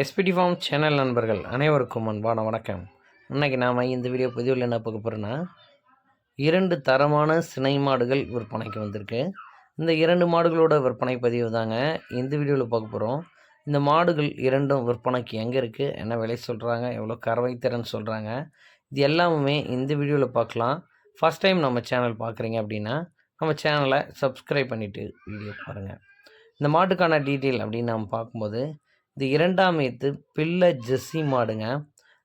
SPD form channel நண்பர்கள் அனைவருக்கும் அன்பான வணக்கம். இன்னைக்கு நாம் இந்த வீடியோ பதிவில் என்ன பார்க்க போகிறோன்னா இரண்டு தரமான சினை மாடுகள் விற்பனைக்கு வந்திருக்கு. இந்த இரண்டு மாடுகளோட விற்பனை பதிவு தாங்க இந்த வீடியோவில் பார்க்க போகிறோம் இந்த மாடுகள் இரண்டும் விற்பனைக்கு எங்கே இருக்குது என்ன விலை சொல்கிறாங்க எவ்வளோ கறவை திறன் சொல்கிறாங்க இது எல்லாமே இந்த வீடியோவில் பார்க்கலாம். ஃபஸ்ட் டைம் நம்ம சேனல் பார்க்குறீங்க அப்படின்னா நம்ம சேனலை சப்ஸ்கிரைப் பண்ணிவிட்டு வீடியோ பாருங்கள் இந்த மாட்டுக்கான டீட்டெயில் அப்படின்னு நம்ம பார்க்கும்போது இந்த இரண்டாம் ஏத்து பிள்ளை ஜெஸ்ஸி மாடுங்க.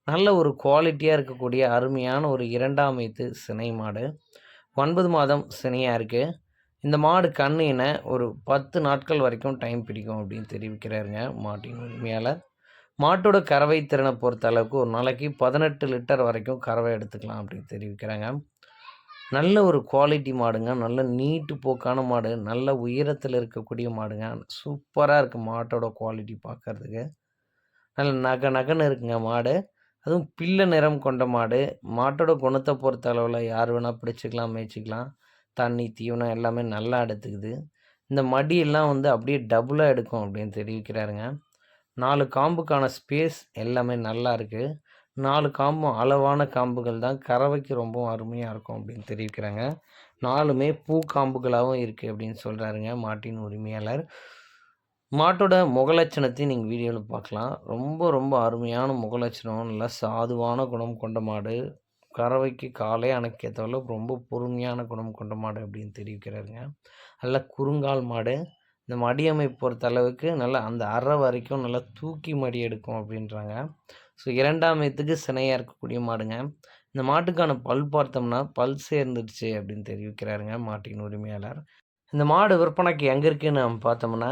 நல்ல ஒரு குவாலிட்டியாக இருக்கக்கூடிய அருமையான ஒரு இரண்டாம் ஏத்து சினை மாடு. ஒன்பது மாதம் சினையாக இருக்குது இந்த மாடு கண்ணின ஒரு பத்து நாட்கள் வரைக்கும் டைம் பிடிக்கும் அப்படின்னு தெரிவிக்கிறாருங்க மாட்டின் உரிமையாளர். மாட்டோட கறவை திறனை பொறுத்த அளவுக்கு ஒரு நாளைக்கு பதினெட்டு லிட்டர் வரைக்கும் கறவை எடுத்துக்கலாம் அப்படின்னு தெரிவிக்கிறாங்க. நல்ல ஒரு குவாலிட்டி மாடுங்க. நல்ல நீட்டு போக்கான மாடு. நல்ல உயரத்தில் இருக்கக்கூடிய மாடுங்க. சூப்பராக இருக்குது மாட்டோட குவாலிட்டி பார்க்குறதுக்கு நல்ல நகை நகன்னு இருக்குங்க மாடு. அதுவும் பிள்ளை நிறம் கொண்ட மாடு. மாட்டோட குணத்தை பொறுத்த அளவில் யார் வேணால் பிடிச்சிக்கலாம் மேய்ச்சிக்கலாம். தண்ணி தீவனம் எல்லாமே நல்லா எடுத்துக்குது. இந்த மடியெல்லாம் வந்து அப்படியே டபுளாக எடுக்கும் அப்படின்னு தெரிவிக்கிறாருங்க. நாலு காம்புக்கான ஸ்பேஸ் எல்லாமே நல்லா இருக்குது நாலு காம்பும் அளவான காம்புகள் தான். கறவைக்கு ரொம்பவும் அருமையாக இருக்கும் அப்படின்னு தெரிவிக்கிறாங்க. நாலுமே பூ காம்புகளாகவும் இருக்குது அப்படின்னு சொல்கிறாருங்க மாட்டின் உரிமையாளர். மாட்டோட முகலட்சணத்தையும் நீங்கள் வீடியோவில் பார்க்கலாம். ரொம்ப ரொம்ப அருமையான முகலட்சணம். நல்லா சாதுவான குணம் கொண்ட மாடு. கறவைக்கு காலே அணைக்கத்தவரை ரொம்ப பொறுமையான குணம் கொண்ட மாடு அப்படின்னு தெரிவிக்கிறாருங்க. நல்ல குறுங்கால் மாடு. இந்த மடியமை பொறுத்த அளவுக்கு நல்லா அந்த அரை வரைக்கும் நல்லா தூக்கி மடி எடுக்கும் அப்படின்றாங்க. ஸோ இரண்டாம் ஏத்துக்கு சினையாக இருக்கக்கூடிய மாடுங்க. இந்த மாட்டுக்கான பல் பார்த்தோம்னா பல் சேர்ந்துடுச்சு அப்படின்னு தெரிவிக்கிறாருங்க மாட்டின் உரிமையாளர். இந்த மாடு விற்பனைக்கு எங்கே இருக்குன்னு நம்ம பார்த்தோம்னா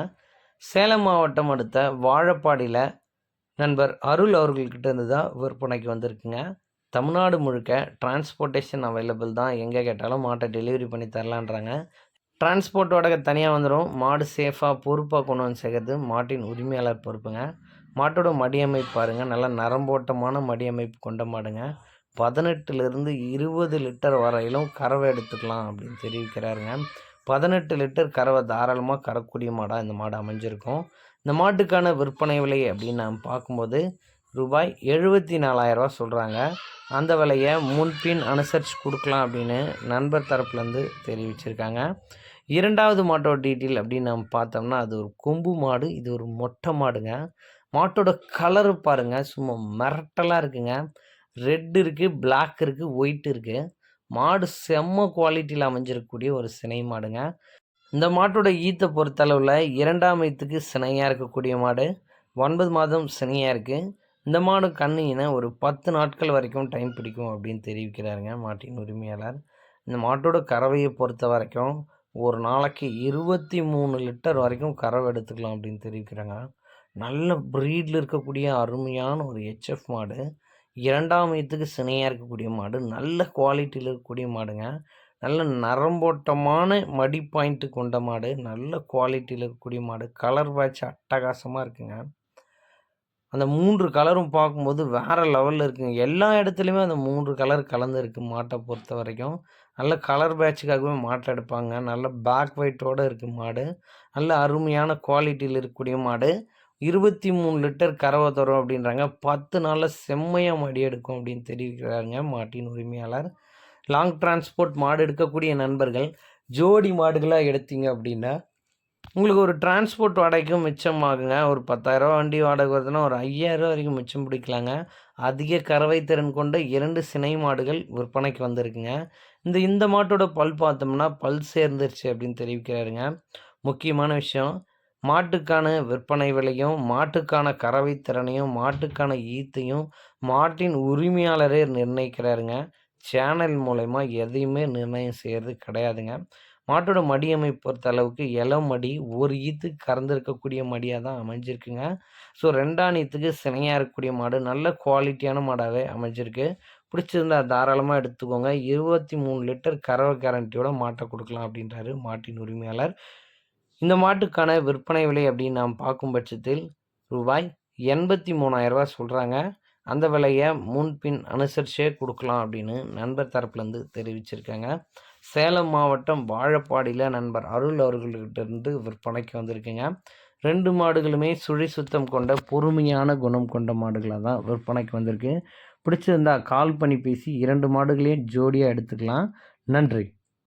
சேலம் மாவட்டம் அடுத்த வாழப்பாடியில் நண்பர் அருள் அவர்கள்கிட்ட இருந்து தான் விற்பனைக்கு வந்திருக்குங்க. தமிழ்நாடு முழுக்க டிரான்ஸ்போர்ட்டேஷன் அவைலபிள் தான். எங்கே கேட்டாலும் மாட்டை டெலிவரி பண்ணி தரலான்றாங்க. டிரான்ஸ்போர்ட்டோட தனியாக வந்துடும் மாடு சேஃபாக பொறுப்பாக கொண்டு வந்து சேர்க்கறது. மாட்டின் உரிமையாளர் பொறுப்புங்க. மாட்டோட மடியமைப்பு பாருங்கள் நல்லா நரம்போட்டமான மடியமைப்பு கொண்ட மாடுங்க. பதினெட்டுலேருந்து இருபது லிட்டர் வரையிலும் கறவை எடுத்துக்கலாம் அப்படின்னு தெரிவிக்கிறாருங்க. பதினெட்டு லிட்டர் கறவை தாராளமாக கறக்கூடிய மாடாக இந்த மாடு அமைஞ்சிருக்கும். இந்த மாட்டுக்கான விற்பனை விலை அப்படின்னு நாம் பார்க்கும்போது ரூபாய் எழுபத்தி நாலாயிரரூவா சொல்கிறாங்க அந்த விலையை முன்பின் அனுசரித்து கொடுக்கலாம் அப்படின்னு நண்பர் தரப்புலேருந்து தெரிவிச்சிருக்காங்க. இரண்டாவது மாட்டோட டீட்டெயில் அப்படின்னு நம்ம பார்த்தோம்னா அது ஒரு கொம்பு மாடு இது ஒரு மொட்டை மாடுங்க. மாட்டோட கலரு பாருங்கள் சும்மா மிரட்டலாக இருக்குங்க. ரெட் இருக்குது பிளாக் இருக்குது ஒயிட் இருக்குது மாடு செம்ம குவாலிட்டியில் அமைஞ்சிருக்கக்கூடிய ஒரு சினை மாடுங்க. இந்த மாட்டோட ஈத்தை பொறுத்தளவில் இரண்டாம் ஈத்துக்கு சினையாக இருக்கக்கூடிய மாடு ஒன்பது மாதம் சினையாக இருக்குது இந்த மாடு கண்ணின ஒரு பத்து நாட்கள் வரைக்கும் டைம் பிடிக்கும் அப்படின்னு தெரிவிக்கிறாருங்க மாட்டின் உரிமையாளர். இந்த மாட்டோட கறவையை பொறுத்த வரைக்கும் ஒரு நாளைக்கு இருபத்தி மூணு லிட்டர் வரைக்கும் கறவை எடுத்துக்கலாம் அப்படின்னு தெரிவிக்கிறாங்க. நல்ல ப்ரீடில் இருக்கக்கூடிய அருமையான ஒரு ஹெச்எஃப் மாடு. இரண்டாம் வயதுக்கு சினையாக இருக்கக்கூடிய மாடு. நல்ல குவாலிட்டியில் இருக்கக்கூடிய மாடுங்க. நல்ல நரம்போட்டமான மடி பாயிண்ட்டு கொண்ட மாடு. நல்ல குவாலிட்டியில் இருக்கக்கூடிய மாடு. கலர் பேட்ச் அட்டகாசமாக இருக்குங்க. அந்த மூன்று கலரும் பார்க்கும்போது வேறு லெவலில் இருக்குங்க. எல்லா இடத்துலையுமே அந்த மூன்று கலர் கலந்து இருக்குது மாட்டை பொறுத்த வரைக்கும். நல்ல கலர் பேட்சுக்காகவே மாட்டை எடுப்பாங்க. நல்ல பேக் ஒயிட்டோடு இருக்குது மாடு. நல்ல அருமையான குவாலிட்டியில் இருக்கக்கூடிய மாடு. இருபத்தி மூணு லிட்டர் கறவை தரும் அப்படின்றாங்க. பத்து நாளில் செம்மையாக மடி எடுக்கும் அப்படின்னு தெரிவிக்கிறாருங்க மாட்டின் உரிமையாளர். லாங் டிரான்ஸ்போர்ட் மாடு எடுக்கக்கூடிய நண்பர்கள். ஜோடி மாடுகளாக எடுத்தீங்க அப்படின்னா உங்களுக்கு ஒரு டிரான்ஸ்போர்ட் வாடகைக்கும் மிச்சமாகுங்க. ஒரு பத்தாயிரரூவா வண்டி வாடகை வருதுன்னா ஒரு ஐயாயிரரூவா வரைக்கும் மிச்சம் பிடிக்கலாங்க. அதிக கறவை திறன் கொண்ட இரண்டு சினை மாடுகள் விற்பனைக்கு வந்திருக்குங்க. இந்த இந்த மாட்டோட பல் பார்த்தோம்னா பல் சேர்ந்துருச்சு அப்படின்னு தெரிவிக்கிறாருங்க. முக்கியமான விஷயம் மாட்டுக்கான விற்பனை விலையும் மாட்டுக்கான கறவை திறனையும் மாட்டுக்கான ஈத்தையும் மாட்டின் உரிமையாளரே நிர்ணயிக்கிறாருங்க. சேனல் மூலயமா எதையுமே நிர்ணயம் செய்கிறது கிடையாதுங்க. மாட்டோட மடியமை பொறுத்த அளவுக்கு இலை மடி ஒரு ஈத்து கறந்துருக்கக்கூடிய மடியாக தான் அமைஞ்சிருக்குங்க. ஸோ ரெண்டாம் ஈத்துக்கு சினையாக இருக்கக்கூடிய மாடு நல்ல குவாலிட்டியான மாடாகவே அமைஞ்சிருக்கு. பிடிச்சிருந்தா தாராளமாக எடுத்துக்கோங்க. இருபத்தி மூணு லிட்டர் கறவை கேரண்டியோட மாட்டை கொடுக்கலாம் அப்படின்றாரு மாட்டின் உரிமையாளர். இந்த மாட்டுக்கான விற்பனை விலை அப்படின்னு நாம் பார்க்கும் பட்சத்தில் ரூபாய் எண்பத்தி மூணாயிரரூவா சொல்கிறாங்க அந்த விலையை முன்பின் அனுசரிச்சே கொடுக்கலாம் அப்படின்னு நண்பர் தரப்புலேருந்து தெரிவிச்சிருக்காங்க. சேலம் மாவட்டம் வாழப்பாடியில் நண்பர் அருள் அவர்கள்கிட்டருந்து விற்பனைக்கு வந்திருக்குங்க. ரெண்டு மாடுகளுமே சுழி சுத்தம் கொண்ட பொறுமையான குணம் கொண்ட மாடுகளாக தான் விற்பனைக்கு வந்திருக்கு. பிடிச்சிருந்தா கால் பண்ணி பேசி இரண்டு மாடுகளையும் ஜோடியாக எடுத்துக்கலாம். நன்றி.